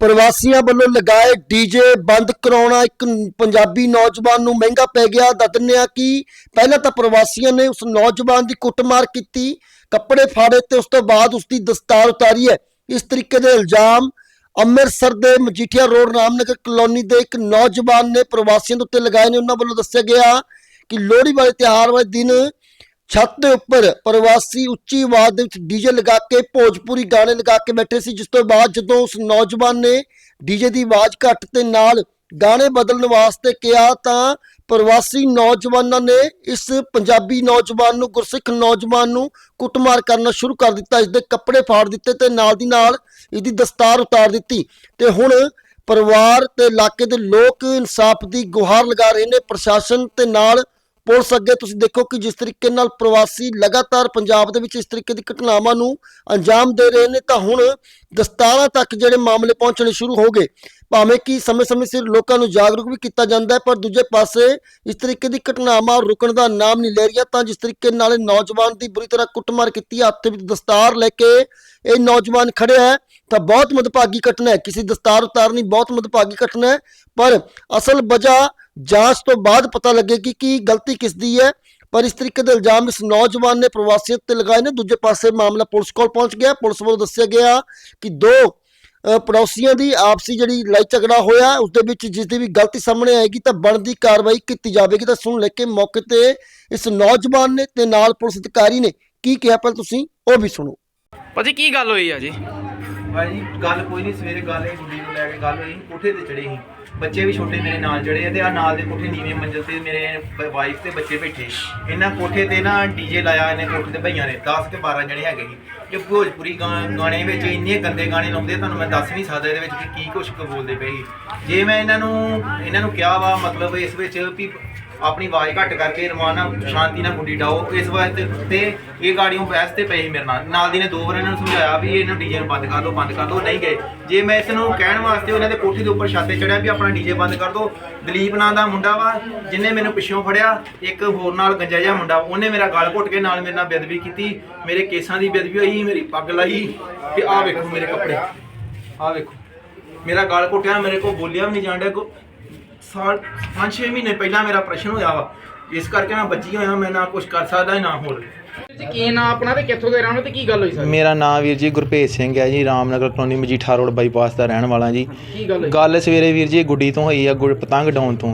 ਪ੍ਰਵਾਸੀਆਂ ਵੱਲੋਂ ਲਗਾਏ ਡੀਜੇ ਬੰਦ ਕਰਾਉਣਾ ਇੱਕ ਪੰਜਾਬੀ ਨੌਜਵਾਨ ਨੂੰ ਮਹਿੰਗਾ ਪੈ ਗਿਆ। ਦੱਸ ਦਿੰਦੇ ਹਾਂ ਕਿ ਪਹਿਲਾਂ ਤਾਂ ਪ੍ਰਵਾਸੀਆਂ ਨੇ ਉਸ ਨੌਜਵਾਨ ਦੀ ਕੁੱਟਮਾਰ ਕੀਤੀ, ਕੱਪੜੇ ਫਾੜੇ ਤੇ ਉਸ ਤੋਂ ਬਾਅਦ ਉਸ ਦੀ ਦਸਤਾਰ ਉਤਾਰੀ ਹੈ। ਇਸ ਤਰੀਕੇ ਦੇ ਇਲਜ਼ਾਮ ਅੰਮ੍ਰਿਤਸਰ ਦੇ ਮਜੀਠੀਆ ਰੋਡ ਰਾਮਨਗਰ ਕਲੋਨੀ ਦੇ ਇੱਕ ਨੌਜਵਾਨ ਨੇ ਪ੍ਰਵਾਸੀਆਂ ਦੇ ਉੱਤੇ ਲਗਾਏ ਨੇ। ਉਹਨਾਂ ਵੱਲੋਂ ਦੱਸਿਆ ਗਿਆ ਕਿ ਲੋਹੜੀ ਵਾਲੇ ਤਿਉਹਾਰ ਵਾਲੇ ਦਿਨ ਛੱਤ ਦੇ ਉੱਪਰ ਪ੍ਰਵਾਸੀ ਉੱਚੀ ਆਵਾਜ਼ ਦੇ ਵਿੱਚ ਡੀਜੇ ਲਗਾ ਕੇ ਭੋਜਪੁਰੀ ਗਾਣੇ ਲਗਾ ਕੇ ਬੈਠੇ ਸੀ। ਜਿਸ ਤੋਂ ਬਾਅਦ ਜਦੋਂ ਉਸ ਨੌਜਵਾਨ ਨੇ ਡੀਜੇ ਦੀ ਆਵਾਜ਼ ਘੱਟ ਤੇ ਨਾਲ ਗਾਣੇ ਬਦਲਣ ਵਾਸਤੇ ਕਿਹਾ ਤਾਂ ਪ੍ਰਵਾਸੀ ਨੌਜਵਾਨਾਂ ਨੇ ਇਸ ਪੰਜਾਬੀ ਨੌਜਵਾਨ ਨੂੰ, ਗੁਰਸਿੱਖ ਨੌਜਵਾਨ ਨੂੰ ਕੁੱਟਮਾਰ ਕਰਨਾ ਸ਼ੁਰੂ ਕਰ ਦਿੱਤਾ। ਇਸ ਦੇ ਕੱਪੜੇ ਫਾੜ ਦਿੱਤੇ ਤੇ ਨਾਲ ਦੀ ਨਾਲ ਇਸ ਦੀ ਦਸਤਾਰ ਉਤਾਰ ਦਿੱਤੀ। ਤੇ ਹੁਣ ਪਰਿਵਾਰ ਤੇ ਇਲਾਕੇ ਦੇ ਲੋਕ ਇਨਸਾਫ ਦੀ ਗੁਹਾਰ ਲਗਾ ਰਹੇ ਨੇ। ਪ੍ਰਸ਼ਾਸਨ ਤੇ ਨਾਲ ਪੁਲਿਸ ਅੱਗੇ ਤੁਸੀਂ ਦੇਖੋ ਕਿ ਜਿਸ ਤਰੀਕੇ ਨਾਲ ਪ੍ਰਵਾਸੀ ਲਗਾਤਾਰ ਪੰਜਾਬ ਦੇ ਵਿੱਚ ਇਸ ਤਰੀਕੇ ਦੀ ਘਟਨਾਵਾਂ ਨੂੰ ਅੰਜਾਮ ਦੇ ਰਹੇ ਨੇ ਤਾਂ ਹੁਣ ਦਸਤਾਰਾਂ ਤੱਕ ਜਿਹੜੇ ਮਾਮਲੇ ਪਹੁੰਚਣੇ ਸ਼ੁਰੂ ਹੋ ਗਏ। ਭਾਵੇਂ ਕਿ ਸਮੇਂ-ਸਮੇਂ ਸਿਰ ਲੋਕਾਂ ਨੂੰ ਜਾਗਰੂਕ ਵੀ ਕੀਤਾ ਜਾਂਦਾ ਹੈ ਪਰ ਦੂਜੇ ਪਾਸੇ ਇਸ ਤਰੀਕੇ ਦੀ ਘਟਨਾਵਾਂ ਰੁਕਣ ਦਾ ਨਾਮ ਨਹੀਂ ਲੈ ਰਹੀਆਂ ਤਾਂ ਜਿਸ ਤਰੀਕੇ ਨਾਲ ਇਹ ਨੌਜਵਾਨ ਦੀ ਬੁਰੀ ਤਰ੍ਹਾਂ ਕੁੱਟਮਾਰ ਕੀਤੀ ਹੈ, ਹੱਥ ਵਿੱਚ ਦਸਤਾਰ ਲੈ ਕੇ ਇਹ ਨੌਜਵਾਨ ਖੜਿਆ ਹੈ ਤਾਂ ਬਹੁਤ ਮਦਭਾਗੀ ਘਟਨਾ ਹੈ। ਕਿਸੇ ਦਸਤਾਰ ਉਤਾਰਨੀ ਬਹੁਤ ਮਦਭਾਗੀ ਘਟਨਾ ਹੈ ਪਰ ਅਸਲ ਵਜ੍ਹਾ ਜਾਂਚ ਤੋਂ ਬਾਅਦ ਪਤਾ ਲੱਗੇਗੀ ਕਿ ਗਲਤੀ ਕਿਸ ਦੀ ਹੈ, ਪਰ ਇਸ ਤਰੀਕੇ ਦੇ ਇਲਜ਼ਾਮ ਇਸ ਨੌਜਵਾਨ ਨੇ ਪ੍ਰਵਾਸੀਅਤ ਤੇ ਲਗਾਏ ਨੇ। ਦੂਜੇ ਪਾਸੇ ਮਾਮਲਾ ਪੁਲਿਸ ਕੋਲ ਪਹੁੰਚ ਗਿਆ। ਪੁਲਿਸ ਵੱਲੋਂ ਦੱਸਿਆ ਗਿਆ ਕਿ ਦੋ ਪੜੋਸੀਆਂ ਦੀ ਆਪਸੀ ਜਿਹੜੀ ਲੜਾਈ ਝਗੜਾ ਹੋਇਆ ਉਸ ਦੇ ਵਿੱਚ ਜਿਸ ਦੀ ਵੀ ਗਲਤੀ ਸਾਹਮਣੇ ਆਏਗੀ ਤਾਂ ਬਣਦੀ ਕਾਰਵਾਈ ਕੀਤੀ ਜਾਵੇਗੀ। ਤਾਂ ਸੁਣ ਲੈ ਕੇ ਮੌਕੇ ਤੇ ਇਸ ਨੌਜਵਾਨ ਨੇ ਤੇ ਨਾਲ ਪੁਲਿਸ ਅਧਿਕਾਰੀ ਨੇ ਕੀ ਕਿਹਾ, ਪਰ ਤੁਸੀਂ ਉਹ ਵੀ ਸੁਣੋ। ਭਾਜੀ, ਕੀ ਗੱਲ ਹੋਈ ਆ ਜੀ? ਭਾਈ ਗੱਲ ਕੋਈ ਨਹੀਂ, ਸਵੇਰੇ ਗੱਲ ਇਹ ਗੁੱਡੀ ਨੂੰ ਲੈ ਕੇ ਗੱਲ ਹੋਈ, ਕੋਠੇ ਤੇ ਚੜੇ ਸੀ। ਬੱਚੇ ਵੀ ਛੋਟੇ ਮੇਰੇ ਨਾਲ ਚੜੇ ਆ ਤੇ ਆ ਨਾਲ ਦੇ ਕੋਠੇ ਨੀਵੇਂ ਮੰਜ਼ਲ ਤੇ ਮੇਰੇ ਵਾਈਫ ਤੇ ਬੱਚੇ ਬੈਠੇ। ਇਹਨਾਂ ਕੋਠੇ ਤੇ ਨਾ ਡੀਜੇ ਲਾਇਆ ਇਹਨੇ ਕੋਠੇ ਤੇ ਭਈਆਂ ਨੇ 10 ਕੇ 12 ਜਣੇ ਹੈਗੇ ਸੀ। ਜੋ ਭੋਜਪੁਰੀ ਗਾ- ਗਾਣੇ ਵਿੱਚ ਇੰਨੇ ਗੰਦੇ ਗਾਣੇ ਲਾਉਂਦੇ ਤੁਹਾਨੂੰ ਮੈਂ ਦੱਸ ਨਹੀਂ ਸਕਦਾ ਇਹਦੇ ਵਿੱਚ ਕਿ ਕੀ ਕੁਛ ਬੋਲਦੇ ਪਏ ਜੇ ਮੈਂ ਇਹਨਾਂ ਨੂੰ ਇਹਨਾਂ ਨੂੰ ਕਿਹਾ ਵਾ, ਮਤਲਬ ਇਸ ਵਿੱਚ ਵੀ ਆਪਣੀ ਆਵਾਜ਼ ਘੱਟ ਕਰਕੇ ਰਮਾਨ ਸ਼ਾਂਤੀ ਨਾਲ ਗੁੱਡੀ ਡਾਓ। ਇਸ ਵਾਸਤੇ ਤੇ ਇਹ ਗਾੜੀਆਂ ਬਹਿਸ ਤੇ ਪਈ ਸੀ ਮੇਰੇ ਨਾਲ। ਨਾਲ ਦੀ ਨੇ ਦੋ ਵਾਰ ਇਹਨਾਂ ਨੂੰ ਸਮਝਾਇਆ ਵੀ ਇਹਨਾਂ ਡੀਜੇ ਨੂੰ ਬੰਦ ਕਰ ਦਿਓ ਬੰਦ ਕਰ ਦਿਓ ਨਹੀਂ ਗਏ। ਜੇ ਮੈਂ ਇਸ ਨੂੰ ਕਹਿਣ ਵਾਸਤੇ ਉਹਨਾਂ ਦੇ ਕੋਠੀ ਦੇ ਉੱਪਰ ਛੱਤ ਤੇ ਚੜਿਆ ਵੀ ਆਪਣਾ ਡੀਜੇ ਬੰਦ ਕਰ ਦਿਓ ਦਲੀਪ ਨਾਂ ਦਾ ਮੁੰਡਾ ਵਾ, ਜਿਨੇ ਮੈਨੂੰ ਪਿੱਛੋਂ ਫੜਿਆ, ਇੱਕ ਹੋਰ ਨਾਲ ਗੰਜਾ ਜਿਹਾ ਮੁੰਡਾ। ਉਹਨੇ ਮੇਰਾ ਗਲ ਘੁੱਟ ਕੇ ਨਾਲ ਮੇਰੇ ਨਾਲ ਬੇਦਬੀ ਕੀਤੀ। ਮੇਰੇ ਕੇਸਾਂ ਦੀ ਬੇਦਬੀ ਹੋਈ, ਮੇਰੀ ਪੱਗ ਲਾਈ ਤੇ ਆਹ ਵੇਖੋ ਮੇਰੇ ਕੱਪੜੇ। ਆਹ ਵੇਖੋ। ਮੇਰਾ ਗਲ ਘੁੱਟਿਆ, ਮੇਰੇ ਕੋਲ ਬੋਲਿਆ ਵੀ ਨਹੀਂ ਜਾਂਦਾ ਕੋ ਸਾਲ 5-6 ਮਹੀਨੇ ਪਹਿਲਾਂ ਮੇਰਾ ਪ੍ਰਸ਼ਨ ਹੋਇਆ ਵਾ। ਇਸ ਕਰਕੇ ਮੈਂ ਬੱਜੀ ਹੋਇਆ ਮੈਂ ਨਾ ਕੁਝ ਕਰ ਸਕਦਾ ਨਾ ਹੋਰ। ਜੀ ਕੀ ਨਾਂ ਆਪਣਾ ਤੇ ਕਿੱਥੋਂ ਦੇ ਰਹਿਣ ਤੇ ਕੀ ਗੱਲ ਹੋਈ ਸਰ? ਮੇਰਾ ਨਾਮ ਵੀਰ ਜੀ ਗੁਰਭੇਜ ਸਿੰਘ ਹੈ ਜੀ Ramnagar colony Majitha road bypass ਦਾ ਰਹਿਣ ਵਾਲਾ ਜੀ। ਕੀ ਗੱਲ ਹੋਈ? ਗੱਲ ਸਵੇਰੇ ਵੀਰ ਜੀ ਗੁੱਡੀ ਤੋਂ ਹੋਈ ਆ ਗੁੜ ਪਤੰਗ ਡਾਉਣ ਤੋਂ।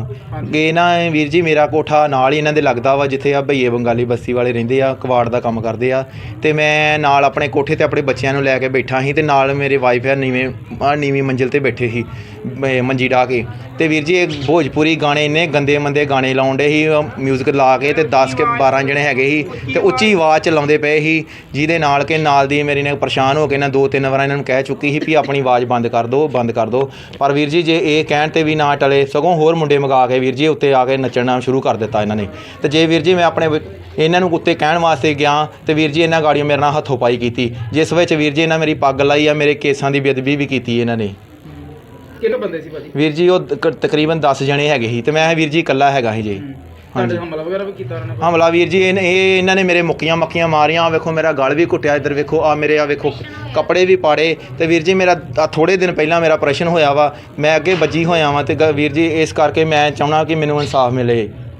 ਇਹ ਨਾ ਇਹ ਵੀਰ ਜੀ ਮੇਰਾ ਕੋਠਾ ਨਾਲ ਹੀ ਇਹਨਾਂ ਦੇ ਲੱਗਦਾ ਵਾ ਜਿੱਥੇ ਆ ਭਈਏ ਬੰਗਾਲੀ ਬਸਤੀ ਵਾਲੇ ਰਹਿੰਦੇ ਆ ਕਵਾੜ ਦਾ ਕੰਮ ਕਰਦੇ ਆ। ਤੇ ਮੈਂ ਨਾਲ ਆਪਣੇ ਕੋਠੇ ਤੇ ਆਪਣੇ ਬੱਚਿਆਂ ਨੂੰ ਲੈ ਕੇ ਬੈਠਾ ਸੀ ਤੇ ਨਾਲ ਮੇਰੇ ਵਾਈਫ ਆ ਨੀਵੇਂ ਆ ਨੀਵੀਂ ਮੰਜ਼ਿਲ ਤੇ ਬੈਠੇ ਸੀ। ਮੰਜੀ ਢਾ ਕੇ। ਤੇ ਵੀਰ ਜੀ, ਇਹ ਭੋਜਪੁਰੀ ਗਾਣੇ ਇੰਨੇ ਗੰਦੇ ਮੰਦੇ ਗਾਣੇ ਲਾਉਣ ਡੇ ਸੀ ਮਿਊਜ਼ਿਕ ਲਾ ਕੇ ਤੇ 10 ਕੇ 12 ਜਣੇ ਹੈਗੇ ਸੀ ਤੇ ਉੱਚੀ ਆਵਾਜ਼ ਚ ਲਾਉਂਦੇ ਪਏ ਸੀ, ਜਿਹਦੇ ਨਾਲ ਕਿ ਨਾਲ ਦੀ ਮੇਰੀ ਨੇ ਪਰੇਸ਼ਾਨ ਹੋ ਕੇ ਨਾ ਦੋ ਤਿੰਨ ਵਾਰ ਇਹਨਾਂ ਨੂੰ ਕਹਿ ਚੁੱਕੀ ਸੀ ਵੀ ਆਪਣੀ ਆਵਾਜ਼ ਬੰਦ ਕਰ ਦਿਓ ਬੰਦ ਕਰ ਦਿਓ ਪਰ ਵੀਰ ਜੀ, ਜੇ ਇਹ ਕਹਿਣ ਤੇ ਵੀ ਨਾ ਟਲੇ, ਸਗੋਂ ਹੋਰ ਮੁੰਡੇ ਮੰਗਾ ਕੇ ਵੀਰ ਜੀ, ਉੱਤੇ ਆ ਕੇ ਨੱਚਣਾ ਸ਼ੁਰੂ ਕਰ ਦਿੱਤਾ ਇਹਨਾਂ ਨੇ। ਤੇ ਜੇ ਵੀਰ ਜੀ, ਮੈਂ ਆਪਣੇ ਇਹਨਾਂ ਨੂੰ ਉੱਤੇ ਕਹਿਣ ਵਾਸਤੇ ਗਿਆ, ਤੇ ਵੀਰ ਜੀ, ਇਹਨਾਂ ਗਾੜੀਆਂ ਮੇਰੇ ਨਾਲ ਹੱਥੋਂ ਪਾਈ ਕੀਤੀ, ਜਿਸ ਵਿੱਚ ਵੀਰ ਜੀ, ਇਹਨਾਂ ਮੇਰੀ ਪੱਗ ਲਾਈ ਆ, ਮੇਰੇ ਕੇਸਾਂ ਦੀ ਬੇਅਦਬੀ ਵੀ ਕੀਤੀ ਇਹਨਾਂ ਨੇ। ਕਿਹੜੇ ਬੰਦੇ ਸੀ ਭਾਜੀ? ਵੀਰ ਜੀ ਉਹ ਤਕ- ਤਕਰੀਬਨ 10 ਜਣੇ ਹੈਗੇ ਸੀ ਤੇ ਮੈਂ ਵੀਰ ਜੀ ਇਕੱਲਾ ਹੈਗਾ ਸੀ ਜੀ। ਤੁਹਾਡੇ ਹਮਲਾ ਵਗੈਰਾ ਵੀ ਕੀਤਾ ਉਹਨਾਂ ਨੇ ਹਮਲਾ ਵੀਰ ਜੀ ਇਹ ਇਹ ਇਹਨਾਂ ਨੇ ਮੇਰੇ ਮੁੱਕੀਆਂ ਮੱਕੀਆਂ ਮਾਰੀਆਂ। ਆਹ ਵੇਖੋ ਮੇਰਾ ਗਲ ਵੀ ਘੁੱਟਿਆ ਇੱਧਰ ਵੇਖੋ ਆ ਮੇਰੇ ਆ ਵੇਖੋ ਕੱਪੜੇ ਵੀ ਪਾੜੇ। ਤੇ ਵੀਰ ਜੀ ਮੇਰਾ ਆਹ ਥੋੜੇ ਦਿਨ ਪਹਿਲਾਂ ਮੇਰਾ ਆਪਰੇਸ਼ਨ ਹੋਇਆ ਵਾ। ਮੈਂ ਅੱਗੇ ਵੱਜੀ ਹੋਇਆ ਵਾਂ ਤੇ ਗ- ਵੀਰ ਜੀ ਇਸ ਕਰਕੇ ਮੈਂ ਚਾਹਣਾ ਕਿ ਮੈਨੂੰ ਇਨਸਾਫ ਮਿਲੇ।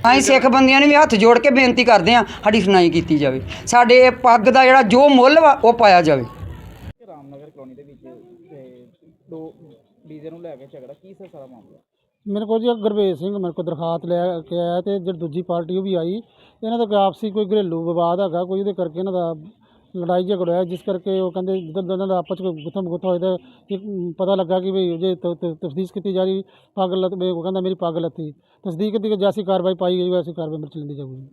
ਅਸੀਂ ਸਿੱਖ ਬੰਦਿਆਂ ਨੇ ਵੀ ਹੱਥ ਜੋੜ ਕੇ ਬੇਨਤੀ ਕਰਦੇ ਹਾਂ ਸਾਡੀ ਸੁਣਾਈ ਕੀਤੀ ਜਾਵੇ। ਸਾਡੇ ਇਹ ਪੱਗ ਦਾ ਜਿਹੜਾ ਜੋ ਮੁੱਲ ਵਾ ਉਹ ਪਾਇਆ ਜਾਵੇ। ਰਾਮਨਗਰ ਕਲੋਨੀ ਦੇ ਵਿੱਚ ਤੇ ਦੋ ਡੀਜ਼ੇ ਨੂੰ ਲੈ ਕੇ ਝਗੜਾ ਕੀ ਸਰ ਸਾਰਾ ਮਾਮਲਾ? ਮੇਰੇ ਕੋਲ ਜੀ ਗੁਰਵੇਜ ਸਿੰਘ ਮੇਰੇ ਕੋਲ ਦਰਖਾਸਤ ਲੈ ਕੇ ਆਇਆ ਤੇ ਜਿਹੜੀ ਦੂਜੀ ਪਾਰਟੀ ਉਹ ਵੀ ਆਈ। ਇਹਨਾਂ ਦਾ ਕੋਈ ਆਪਸੀ ਕੋਈ ਘਰੇਲੂ ਵਿਵਾਦ ਹੈਗਾ ਕੋਈ ਉਹਦੇ ਕਰਕੇ ਇਹਨਾਂ ਦਾ ਲੜਾਈ ਝਗੜਾ ਹੋਇਆ, ਜਿਸ ਕਰਕੇ ਉਹ ਕਹਿੰਦੇ ਜਦੋਂ ਇਹਨਾਂ ਦਾ ਆਪਸ ਵਿੱਚ ਗੁੱਥਮ ਗੁੱਥਾ ਹੋਇਆ ਤਾਂ ਕਿ ਪਤਾ ਲੱਗਾ ਕਿ ਵੀ ਜੇ ਤਫਤੀਸ਼ ਕੀਤੀ ਜਾ ਰਹੀ ਪਾਗਲ ਲੱਤ ਉਹ ਕਹਿੰਦਾ ਮੇਰੀ ਪਾਗਲ ਲੱਤੀ ਤਸਦੀਕ ਕੀਤੀ ਕਿ ਜੈਸੀ ਕਾਰਵਾਈ ਪਾਈ ਗਈ ਵੈਸੀ ਕਾਰਵਾਈ ਮੇਰੇ ਚ ਲੈਂਦੀ ਜਾਊਗੀ।